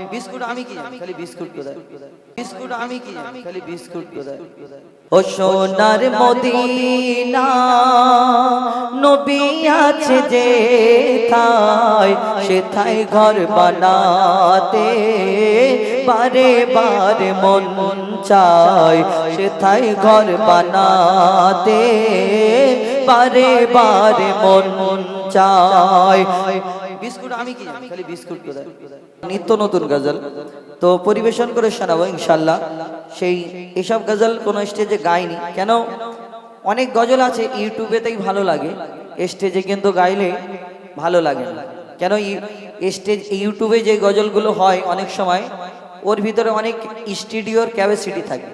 Biscuit আমি কি? খালি বিস্কুট কোথায় বিস্কুট আমি কি? খালি বিস্কুট কোথায় ও সোনার মদিনা, নবী আছে যে থাই ঘর বানাতে বারে বারে মন মন চায় সে থাই ঘর বানাতে বারে বারে মন মন চায় বিস্কুট, আমি কি খালি বিস্কুট নিত্য নতুন গজল। তো পরিবেশন করে শোনাবো ইনশাল্লাহ সেই এসব গজল কোনো স্টেজে গাইনি। কেন? অনেক গজল আছে ইউটিউবেতেই ভালো লাগে। স্টেজে কিন্তু গাইলে ভালো লাগে না। কেন স্টেজ ইউটিউবে যে গজলগুলো হয় অনেক সময়, ওর ভিতরে অনেক স্টুডিওর ক্যাপাসিটি থাকে।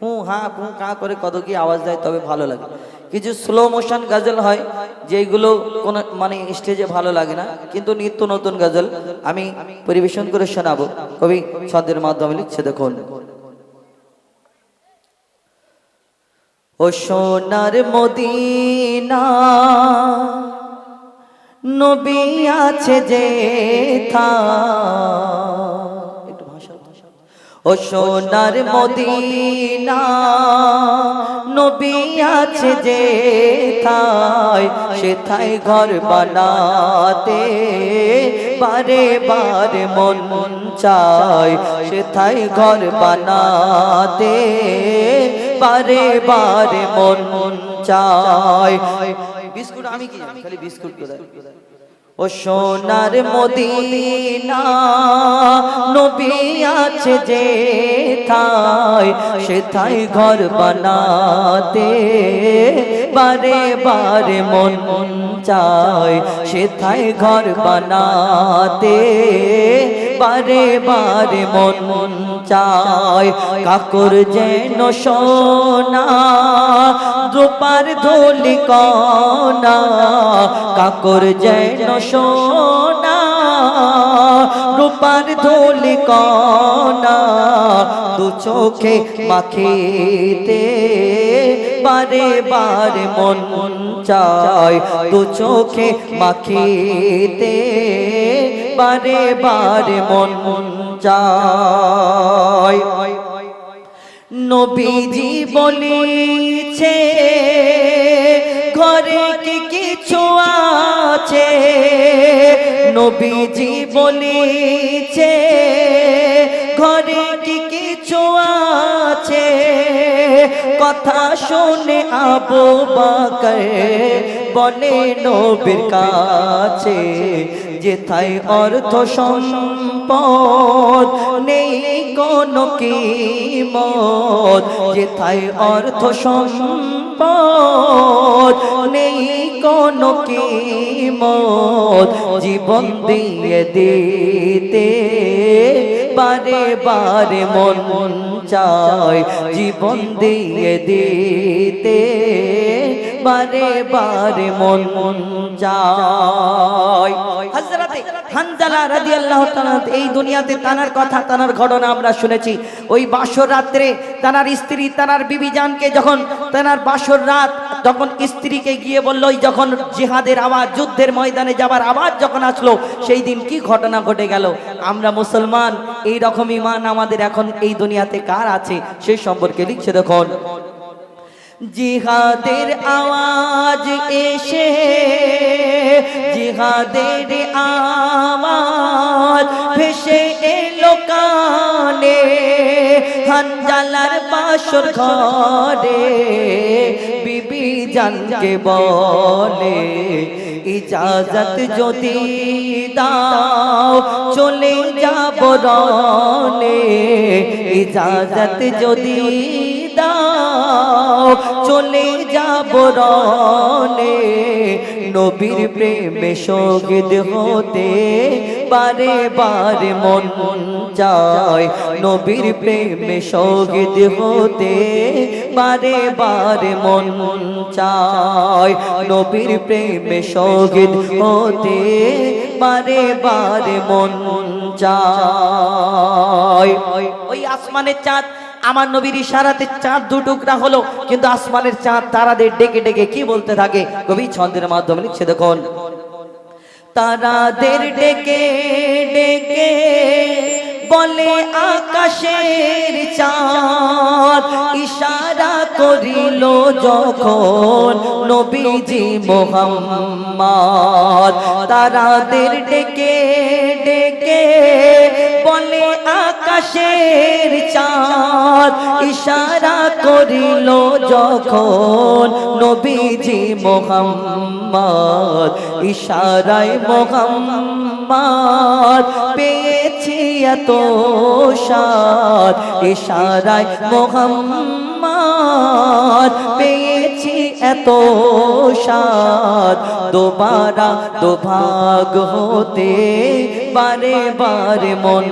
হুঁ হ্যাঁ হুঁ কা করে কত কি আওয়াজ দেয় তবে ভালো লাগে। কিছু স্লো মোশন গাজল হয় যেগুলো কোনো মানে স্টেজে ভালো লাগে না। কিন্তু নিত্য নতুন গজল আমি পরিবেশন করে শোনাবো। কবি ছন্দের মাধ্যমে লিখছে, দেখুন। ও সোনার মদিনা, নবী আছে যে থা ও সোনার মদিনা, নবী আছে যে থাই সে থাই ঘর বানাতে বারে বারে মন মন চায় সে থাই ঘর বানাতে বারে বারে মন মন চায় বিস্কুট আমি কি? খালি বিস্কুট ও সোনার মদিনা, নবী আছে যে থাই, সে থাই ঘর বানাতে বারে বারে মন মন চায়। সে থাই ঘর বানাতে বারে বারে মন মন চায়। কাকুর যেন সোনা দুপার ধুলি কনা কাকুর যেন সোনা, রূপার ধুলি কনা দু চোখে মাখিতে বারে বারে মন চায়। দু চোখে মাখিতে বারে বারে মন মন চায়। নবীজি বলেছে, ঘরে কি কিছু আছে? নবীজি বলেছে, ঘরে কি কিছু আছে? কথা শুনে আবু বাকর বলে, নবীর কাছে যেথায় অর্থ সম্পদ নেই, কোনো কিমত। যেথায় অর্থ সম্পদ নেই কোনো কিমত জীবন দিয়ে দিতে বারে বারে মন মন চায় জীবন দিয়ে দিতে বারে বারে মন মন চায় এই দুনিয়াতে তানার কথা, তানার ঘটনা আমরা শুনেছি। ওই বাসর রাত্রে তানার স্ত্রী, তানার বিবি যখন, তানার বাসর রাত যখন স্ত্রীকে গিয়ে বলল যখন জিহাদের আওয়াজ, যুদ্ধের ময়দানে যাবার আওয়াজ যখন আসলো, সেই দিন কি ঘটনা ঘটে গেল? আমরা মুসলমান, এই রকম ইমান আমাদের এখন এই দুনিয়াতে কার আছে সেই সম্পর্কে লিখছে দেখুন। জিহাদের আওয়াজ এসে, জিহাদের আওয়াজ ভেসে এলো কানে, হানজালার বাসর ঘরে জানকে বলে ইজাজত যদি দাও চলে যাব রনে ইজাজত যদি চলে যাব রনে। নবীর প্রেমে শহীদ হতে বারে বারে মন চায়। নবীর প্রেমে শহীদ হতে বারে বারে মন চায়। নবীর প্রেমে শহীদ হতে বারে বারে মন চায়। ওই আসমানের চাঁদ আমার নবীর ইশারাতে চাঁদ দু টুকরা হলো, কিন্তু আসমানের চাঁদ তারাদের ডেকে ডেকে কি বলতে থাকে? কবি ছন্দের মাধ্যমে লিখছে, দেখুন। তারাদের ডেকে ডেকে বলে আকাশের চাঁদ। ইশারা করিল যখন নবীজি মোহাম্মদ। তারাদের ডেকে ডেকে আকাশের চাঁদ ইশারা করিল যখন নবীজি মোহাম্মদ। ইশারায় মোহাম্মদ পেয়েছি এত সাদ ইশারায় মোহাম্মদ পেয়েছি এত সাদ দোবারা দোভাগ হতে বারে বারে মন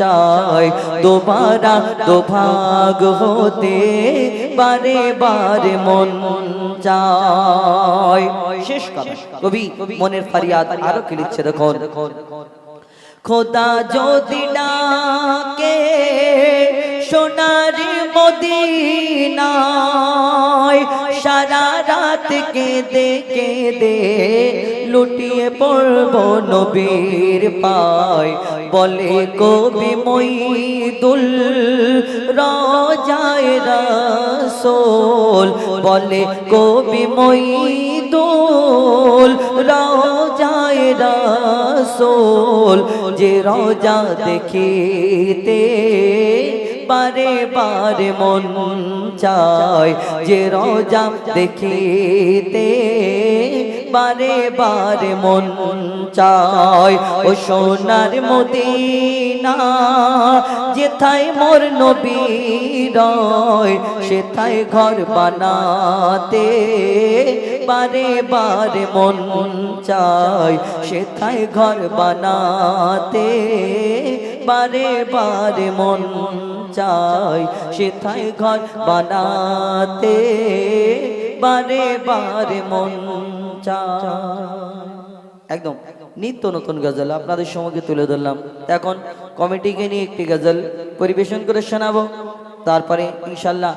চায়, দোবারা দোভাগ হতে বারে বারে মন চায়। শেষ কবি? মনের ফারিয়াদ আরও কি লিখছে দেখুন। খোদা যদি ডাকে সোনার মদিনায় সারা রাত কে কেঁদে কেঁদে লুটিয়ে পড়ব নবীর পায়। বলে কবি মইদুল রাজায় রাসোল, বলে কবি মইদুল রাজায় রাসোল, যে রোজা দেখিতে বারে বারে মন চায় যে রোজা দেখিতে বারে বারে মন চায় ও সোনার মদিনা যেথায় মোর নবী রয়, সেথায় ঘর বানাতে বারে বারে মন চায়, সেথায় ঘর বানাতে। বারে বারে মন চায়, সেথায় ঘর বানাতে। বারে বারে মন একদম, নিত্য নতুন গজল আপনাদের সঙ্গে তুলে ধরলাম। এখন কমিটিকে নিয়ে একটি গজল পরিবেশন করে শোনাবো। তারপরে ইনশাল্লাহ